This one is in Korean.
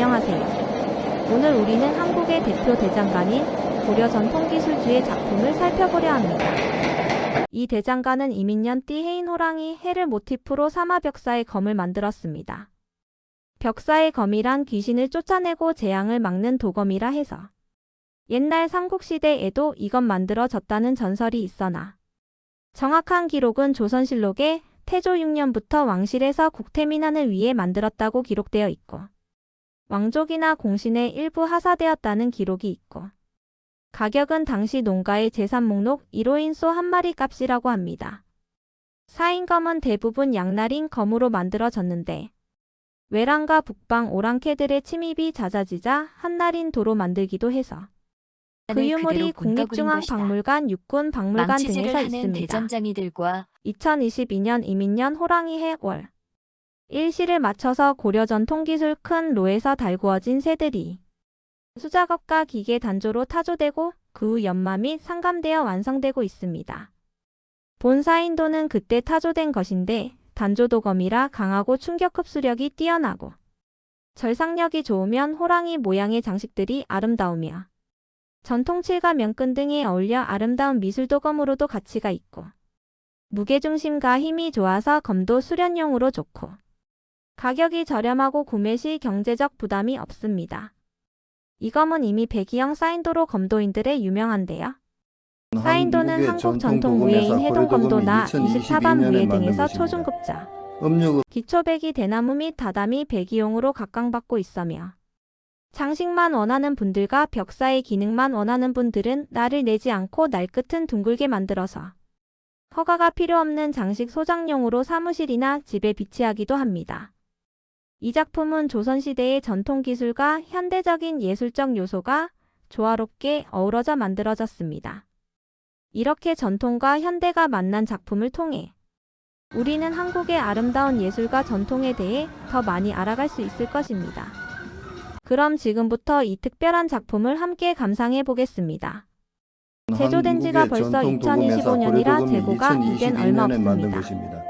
안녕하세요. 오늘 우리는 한국의 대표 대장간인 고려 전통기술주의 작품을 살펴보려 합니다. 이 대장간은 이민년 띠 해인 호랑이 해를 모티프로 사마벽사의 검을 만들었습니다. 벽사의 검이란 귀신을 쫓아내고 재앙을 막는 도검이라 해서 옛날 삼국시대에도 이것 만들어졌다는 전설이 있어나 정확한 기록은 조선실록에 태조 6년부터 왕실에서 국태민안을 위해 만들었다고 기록되어 있고 왕족이나 공신의 일부 하사되었다는 기록이 있고 가격은 당시 농가의 재산 목록 1호인 소 한 마리 값이라고 합니다. 사인검은 대부분 양날인 검으로 만들어졌는데 외랑과 북방 오랑캐들의 침입이 잦아지자 한날인 도로 만들기도 해서 그 유물이 국립중앙박물관, 육군박물관 등에서 있습니다. 대전장이들과 2022년 이민년 호랑이 해월 일시를 맞춰서 고려 전통기술 큰 로에서 달구어진 새들이 수작업과 기계 단조로 타조되고 그 후 연마 및 상감되어 완성되고 있습니다. 본사인도는 그때 타조된 것인데 단조도검이라 강하고 충격 흡수력이 뛰어나고 절상력이 좋으면 호랑이 모양의 장식들이 아름다우며 전통칠과 면끈 등에 어울려 아름다운 미술도검으로도 가치가 있고 무게중심과 힘이 좋아서 검도 수련용으로 좋고 가격이 저렴하고 구매 시 경제적 부담이 없습니다. 이 검은 이미 배기형 사인도로 검도인들의 유명한데요. 사인도는 한국 전통 무예인 해동검도나 24반 무예 등에서 초중급자, 기초배기 대나무 및 다다미 배기용으로 각광받고 있으며 장식만 원하는 분들과 벽사의 기능만 원하는 분들은 날을 내지 않고 날 끝은 둥글게 만들어서 허가가 필요 없는 장식 소장용으로 사무실이나 집에 비치하기도 합니다. 이 작품은 조선시대의 전통기술과 현대적인 예술적 요소가 조화롭게 어우러져 만들어졌습니다. 이렇게 전통과 현대가 만난 작품을 통해 우리는 한국의 아름다운 예술과 전통에 대해 더 많이 알아갈 수 있을 것입니다. 그럼 지금부터 이 특별한 작품을 함께 감상해 보겠습니다. 제조된 지가 벌써 2025년이라 재고가 이젠 얼마 없습니다.